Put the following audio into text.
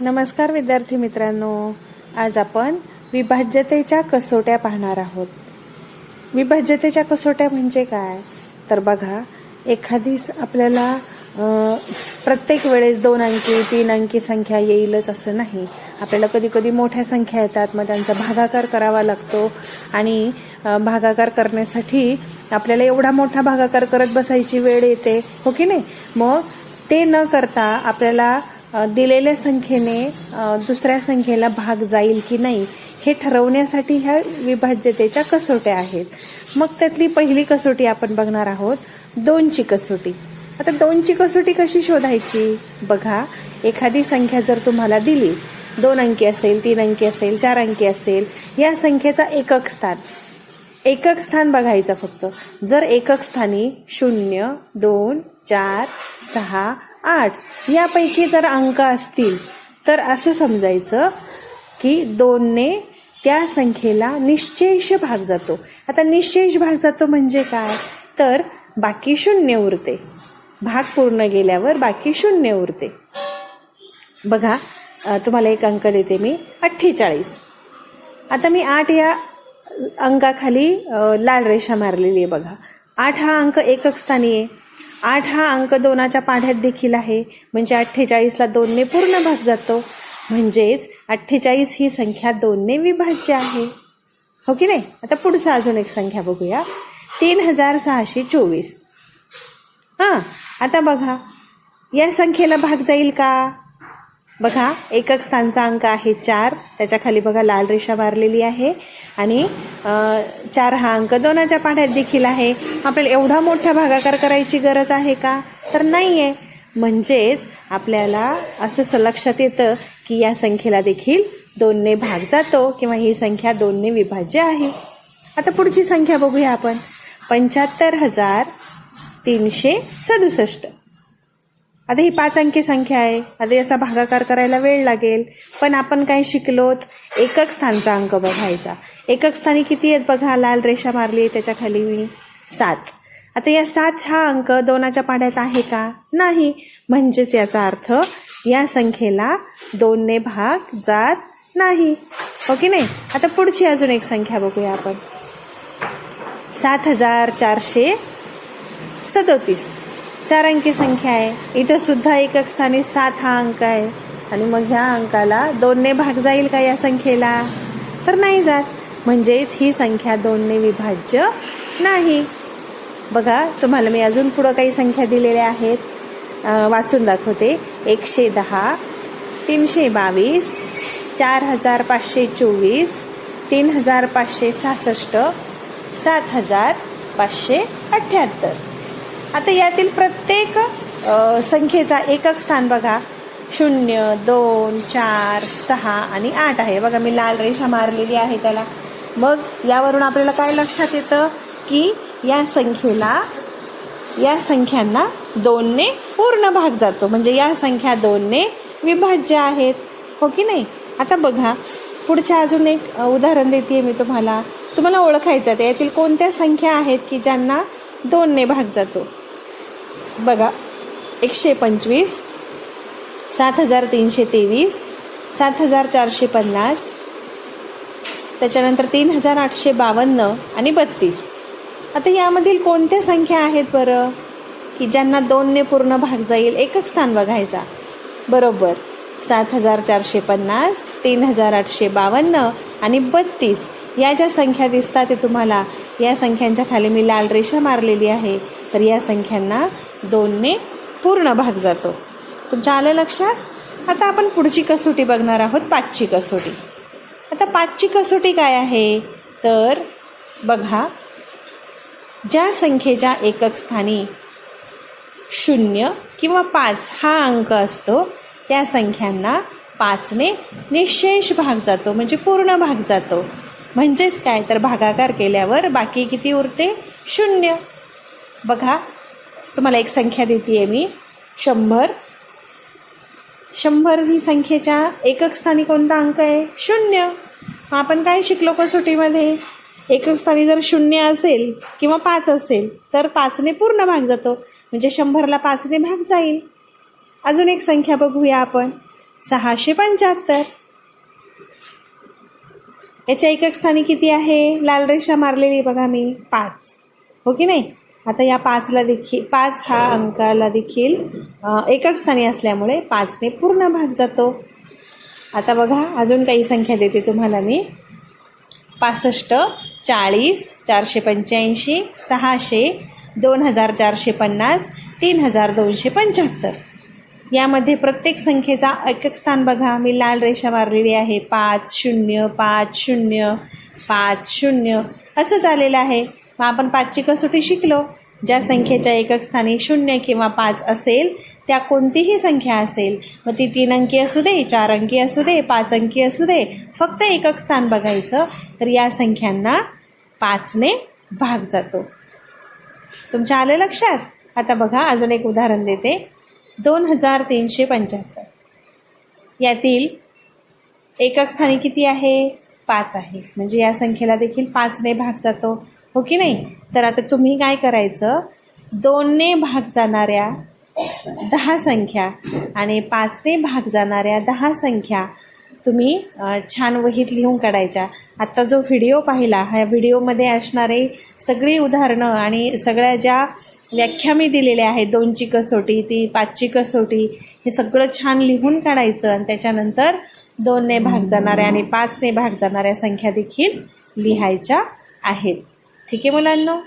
नमस्कार विद्यार्थी मित्रांनो. आज आपण विभाज्यतेच्या कसोट्या पाहणार आहोत. विभाज्यतेच्या कसोट्या म्हणजे काय? तर बघा एखादी स- आपल्याला प्रत्येक वेळेस दोन अंकी तीन अंकी संख्या येईलच असं नाही. आपल्याला कधी कधी मोठ्या संख्या येतात मग त्यांचा भागाकार करावा लागतो आणि भागाकार करण्यासाठी आपल्याला एवढा मोठा भागाकार करत बसायची वेळ येते हो की नाही? मग ते न करता आपल्याला दिलेल्या संख्येने दुसऱ्या संख्येला भाग जाईल की नाही हे ठरवण्यासाठी ह्या विभाज्यतेच्या कसोट्या आहेत. मग त्यातली पहिली कसोटी आपण बघणार आहोत दोनची कसोटी. आता दोनची कसोटी कशी शोधायची? बघा एखादी संख्या जर तुम्हाला दिली दोन अंकी असेल तीन अंकी असेल चार अंकी असेल या संख्येचा एकक स्थान. एकक स्थान बघायचं फक्त. जर एकक स्थानी शून्य दोन चार सहा आठ यापैकी जर अंक असतील तर असं समजायचं की दोनने त्या संख्येला निश्चेष भाग जातो. आता निश्चेष भाग जातो म्हणजे काय? तर बाकी शून्य उरते. भाग पूर्ण गेल्यावर बाकी शून्य उरते. बघा तुम्हाला एक अंक देते मी. अठ्ठेचाळीस. आता मी आठ या अंकाखाली लाल रेषा मारलेली आहे बघा. आठ हा अंक एकक स्थानी आहे. आठ हा अंक दोनाच्या पाढ्यात देखील आहे. म्हणजे अठ्ठेचाळीसला दोनने पूर्ण भाग जातो. म्हणजेच अठ्ठेचाळीस ही संख्या दोनने विभाज्य आहे. हो की नाही? आता पुढचं अजून एक संख्या बघूया. तीन हजार सहाशे चोवीस. हां आता बघा. या संख्येला भाग जाईल का? बघा एकक स्थानचा अंक आहे चार. त्याच्याखाली बघा लाल रेषा मारलेली आहे. आणि चार हा अंक दोनाच्या पाढ्यात देखील आहे. आपल्याला एवढा मोठा भागाकार करायची गरज आहे का? तर नाही आहे म्हणजेच आपल्याला असं लक्षात येतं की या संख्येला देखील दोनने भाग जातो किंवा ही संख्या दोनने विभाज्य आहे. आता पुढची संख्या बघूया आपण. पंच्याहत्तर हजार तीनशे सदुसष्ट. आता ही पाच अंकी संख्या आहे. आता याचा भागाकार करायला वेळ लागेल. पण आपण काय शिकलोत? एकक स्थानचा अंक बघायचा. एकक स्थानी किती आहेत बघा? लाल रेषा मारली आहे त्याच्याखाली मी सात. आता या सात हा अंक दोनाच्या पाड्यात आहे का? नाही. म्हणजेच याचा अर्थ या संख्येला दोनने भाग जात नाही. ओके की नाही? आता पुढची अजून एक संख्या बघूया आपण. सात हजार चारशे सदोतीस. चार अंकी संख्या आहे. इथं सुद्धा एकक स्थानी सात हा अंक आहे. आणि मग ह्या अंकाला दोनने भाग जाईल का या संख्येला? तर नाही जात. म्हणजेच ही संख्या दोनने विभाज्य नाही. बघा तुम्हाला मी अजून पुढं काही संख्या दिलेल्या आहेत. वाचून दाखवते. एकशे दहा तीनशे बावीस चार हजार पाचशे चोवीस तीन हजार पाचशे सहासष्ट सात हजार पाचशे अठ्ठ्याहत्तर. आता यातील प्रत्येक संख्येचा एकक स्थान बघा. शून्य दोन चार सहा आणि आठ आहे. बघा मी लाल रेषा मारलेली आहे त्याला. मग यावरून आपल्याला काय लक्षात येतं? की या संख्येला या संख्यांना दोनने पूर्ण भाग जातो. म्हणजे या संख्या दोनने विभाज्य आहेत. हो की नाही? आता बघा. पुढच्या अजून एक उदाहरण देते मी तुम्हाला. तुम्हाला ओळखायचं आहे. यातील कोणत्या संख्या आहेत की ज्यांना दोनने भाग जातो? बघा एकशे पंचवीस सात हजार तीनशे तेवीस सात हजार चारशे पन्नास त्याच्यानंतर तीन हजार आठशे बावन्न आणि बत्तीस. आता यामधील कोणत्या संख्या आहेत बरं? की ज्यांना दोनने पूर्ण भाग जाईल एकच स्थान बघायचा. बरोबर सात हजार चारशे पन्नास तीन हजार आठशे बावन्न आणि बत्तीस. या ज्या संख्या दिसतात ते तुम्हाला या संख्यांच्या खाली मी लाल रेषा मारलेली आहे तर या संख्यांना दोनने पूर्ण भाग जातो. तुमच्या आलं लक्षात? आता आपण पुढची कसोटी बघणार आहोत पाचची कसोटी. आता पाचची कसोटी काय आहे? तर बघा ज्या संख्येच्या एकक स्थानी शून्य किंवा पाच हा अंक असतो त्या संख्यांना पाचने निशेष भाग जातो म्हणजे पूर्ण भाग जातो. म्हणजेच काय? तर भागाकार केल्यावर बाकी किती उरते? शून्य. बघा तुम्हाला एक संख्या देते आहे मी. शंभर. शंभर ही संख्येच्या एकक स्थानी कोणता अंक आहे? शून्य. आपण काय शिकलो कसोटीमध्ये? एकक स्थानी जर शून्य असेल किंवा पाच असेल तर पाचने पूर्ण भाग जातो. म्हणजे शंभरला पाचने भाग जाईल. अजून एक संख्या बघूया आपण. सहाशे पंच्याहत्तर. याच्या एकक स्थानी किती आहे? लाल रेषा मारलेली बघा मी. पाच. हो की नाही? आता या पाचला देखील पाच हा अंकाला देखील एकक स्थानी असल्यामुळे पाचने पूर्ण भाग जातो. आता बघा अजून काही संख्या देते तुम्हाला मी. पासष्ट चाळीस चारशे पंच्याऐंशी सहाशे दोन हजार चारशे पन्नास तीन हजार दोनशे पंच्याहत्तर. यामध्ये प्रत्येक संख्येचा एकक स्थान बघा. मी लाल रेषा मारलेली आहे. पाच शून्य पाच शून्य पाच शून्य. असंच आलेलं आहे. मग आपण पाचची कसोटी शिकलो. ज्या संख्येच्या एकक स्थानी शून्य किंवा पाच असेल त्या कोणतीही संख्या असेल मग ती तीन अंकी असू दे चार अंकी असू दे पाच अंकी असू दे फक्त एकक स्थान बघायचं तर या संख्यांना पाचने भाग जातो. तुमच्या आलं लक्षात? आता बघा अजून एक उदाहरण देते. दोन हजार तीनशे पंच्याहत्तर. यातील एकक स्थानी किती आहे? पाच आहे. म्हणजे या संख्येला देखील पाचने भाग जातो. हो की नाही? तर आता तुम्ही काय करायचं? दोनने भाग जाणाऱ्या दहा संख्या आणि पाचने भाग जाणाऱ्या दहा संख्या तुम्ही छान वहीत लिहून काढायच्या. आत्ता जो व्हिडिओ पाहिला ह्या व्हिडिओमध्ये असणारे सगळी उदाहरणं आणि सगळ्या ज्या व्याख्या मी दिलेल्या आहेत दोनची कसोटी ती पाचची कसोटी हे सगळं छान लिहून काढायचं आणि त्याच्यानंतर दोनने भाग जाणाऱ्या आणि पाचने भाग जाणाऱ्या संख्या देखील लिहायच्या आहेत. ठीक आहे मुलांना?